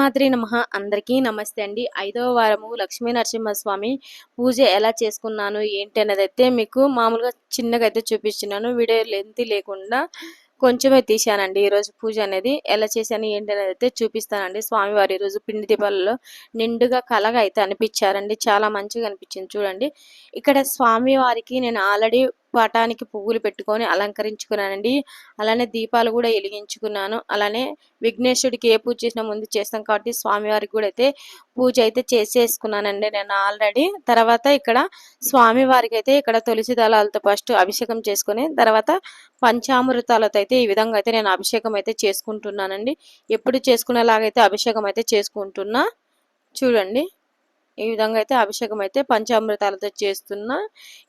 శ్రీమాద్రి నమ. అందరికీ నమస్తే అండి. ఐదవ వారము లక్ష్మీ నరసింహస్వామి పూజ ఎలా చేసుకున్నాను ఏంటి అనేది అయితే మీకు మామూలుగా చిన్నగా అయితే చూపిస్తున్నాను. వీడియో లెంత్ లేకుండా కొంచెమే తీశానండి. ఈరోజు పూజ అనేది ఎలా చేశాను ఏంటి అనేది అయితే చూపిస్తానండి. స్వామివారు ఈరోజు పిండి దీపాలలో నిండుగా కలగా అయితే అనిపించారండి. చాలా మంచిగా అనిపించింది చూడండి. ఇక్కడ స్వామివారికి నేను ఆల్రెడీ పటానికి పువ్వులు పెట్టుకొని అలంకరించుకున్నానండి. అలానే దీపాలు కూడా వెలిగించుకున్నాను. అలానే విఘ్నేశ్వరుడికి ఏ పూజ చేసినా ముందు చేస్తాం కాబట్టి స్వామివారికి కూడా అయితే పూజ అయితే చేసేసుకున్నానండి నేను ఆల్రెడీ. తర్వాత ఇక్కడ స్వామివారికి అయితే ఇక్కడ తులసి దళాలతో ఫస్ట్ అభిషేకం చేసుకుని తర్వాత పంచామృతాలతో అయితే ఈ విధంగా అయితే నేను అభిషేకం అయితే చేసుకుంటున్నానండి. ఎప్పుడు చేసుకునేలాగైతే అభిషేకం అయితే చేసుకుంటున్నా. చూడండి. ఈ విధంగా అయితే అభిషేకం అయితే పంచామృతాలతో చేస్తున్నా.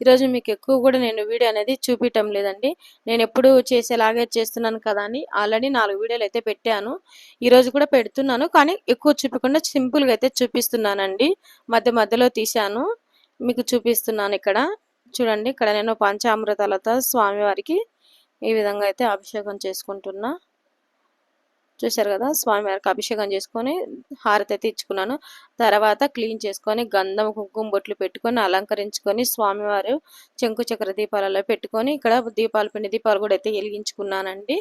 ఈరోజు మీకు ఎక్కువ కూడా నేను వీడియో అనేది చూపించటం లేదండి. నేను ఎప్పుడు చేసేలాగే చేస్తున్నాను కదా అని ఆల్రెడీ నాలుగు వీడియోలు అయితే పెట్టాను. ఈరోజు కూడా పెడుతున్నాను. కానీ ఎక్కువ చూపకుండా సింపుల్గా అయితే చూపిస్తున్నానండి. మధ్య మధ్యలో తీశాను. మీకు చూపిస్తున్నాను ఇక్కడ. చూడండి ఇక్కడ నేను పంచామృతాలతో స్వామివారికి ఈ విధంగా అయితే అభిషేకం చేసుకుంటున్నా. చూశారు కదా స్వామివారికి అభిషేకం చేసుకొని హారతి అయితే ఇచ్చుకున్నాను. తర్వాత క్లీన్ చేసుకొని గంధం కుంకుమ బొట్లు పెట్టుకొని అలంకరించుకొని స్వామివారు చెంకు చక్ర దీపాలలో పెట్టుకొని ఇక్కడ దీపాలు పిండి దీపాలు కూడా అయితే వెలిగించుకున్నానండి.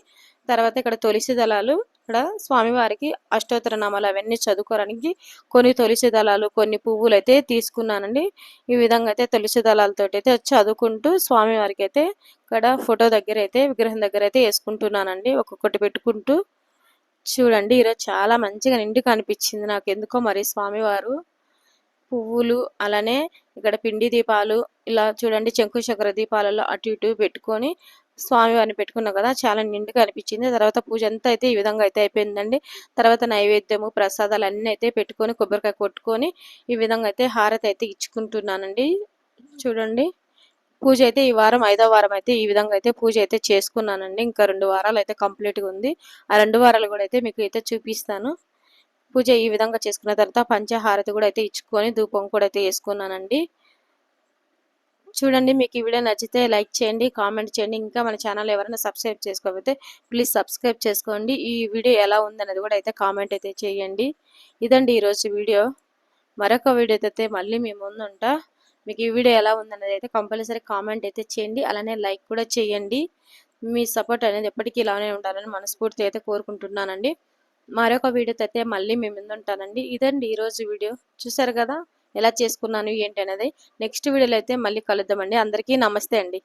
తర్వాత ఇక్కడ తులసి దళాలు ఇక్కడ స్వామివారికి అష్టోత్తర నామాలు అవన్నీ చదువుకోవడానికి కొన్ని తులసి దళాలు కొన్ని పువ్వులు అయితే తీసుకున్నానండి. ఈ విధంగా అయితే తులసి దళాలతో అయితే చదువుకుంటూ స్వామివారికి అయితే ఇక్కడ ఫోటో దగ్గర అయితే విగ్రహం దగ్గర అయితే వేసుకుంటున్నానండి. ఒక్కొక్కటి పెట్టుకుంటూ చూడండి ఈరోజు చాలా మంచిగా నిండు కనిపించింది నాకు. ఎందుకో మరి స్వామివారు పువ్వులు అలానే ఇక్కడ పిండి దీపాలు ఇలా చూడండి శంకు చక్ర దీపాలలో అటు ఇటు పెట్టుకొని స్వామివారిని పెట్టుకున్నాం కదా చాలా నిండుగా అనిపించింది. తర్వాత పూజ అంతా అయితే ఈ విధంగా అయితే అయిపోయిందండి. తర్వాత నైవేద్యము ప్రసాదాలు అన్నీ అయితే పెట్టుకొని కొబ్బరికాయ కొట్టుకొని ఈ విధంగా అయితే హారతి అయితే ఇచ్చుకుంటున్నానండి. చూడండి. పూజ అయితే ఈ వారం ఐదో వారం అయితే ఈ విధంగా అయితే పూజ అయితే చేసుకున్నానండి. ఇంకా రెండు వారాలు అయితే కంప్లీట్గా ఉంది. ఆ రెండు వారాలు కూడా అయితే మీకు అయితే చూపిస్తాను. పూజ ఈ విధంగా చేసుకున్న తర్వాత పంచహారతి కూడా అయితే ఇచ్చుకొని ధూపం కూడా అయితే వేసుకున్నానండి చూడండి మీకు ఈ వీడియో నచ్చితే లైక్ చేయండి కామెంట్ చేయండి. ఇంకా మన ఛానల్ ఎవరైనా సబ్స్క్రైబ్ చేసుకోకపోతే ప్లీజ్ సబ్స్క్రైబ్ చేసుకోండి. ఈ వీడియో ఎలా ఉందనేది కూడా అయితే కామెంట్ అయితే చేయండి. ఇదండి ఈరోజు వీడియో. మరొక వీడియో అయితే మళ్ళీ మీ ముందుంటా. మీకు ఈ వీడియో ఎలా ఉందనేది అయితే కంపల్సరీ కామెంట్ అయితే చేయండి. అలానే లైక్ కూడా చేయండి. మీ సపోర్ట్ అనేది ఎప్పటికీ ఇలానే ఉండాలని మనస్ఫూర్తి అయితే కోరుకుంటున్నానండి. మరొక వీడియోతో అయితే మళ్ళీ మీ ముందు ఉంటానండి. ఇదండి ఈరోజు వీడియో. చూసారు కదా ఎలా చేసుకున్నాను ఏంటి అనేది. నెక్స్ట్ వీడియోలో అయితే మళ్ళీ కలుద్దామండి. అందరికీ నమస్తే అండి.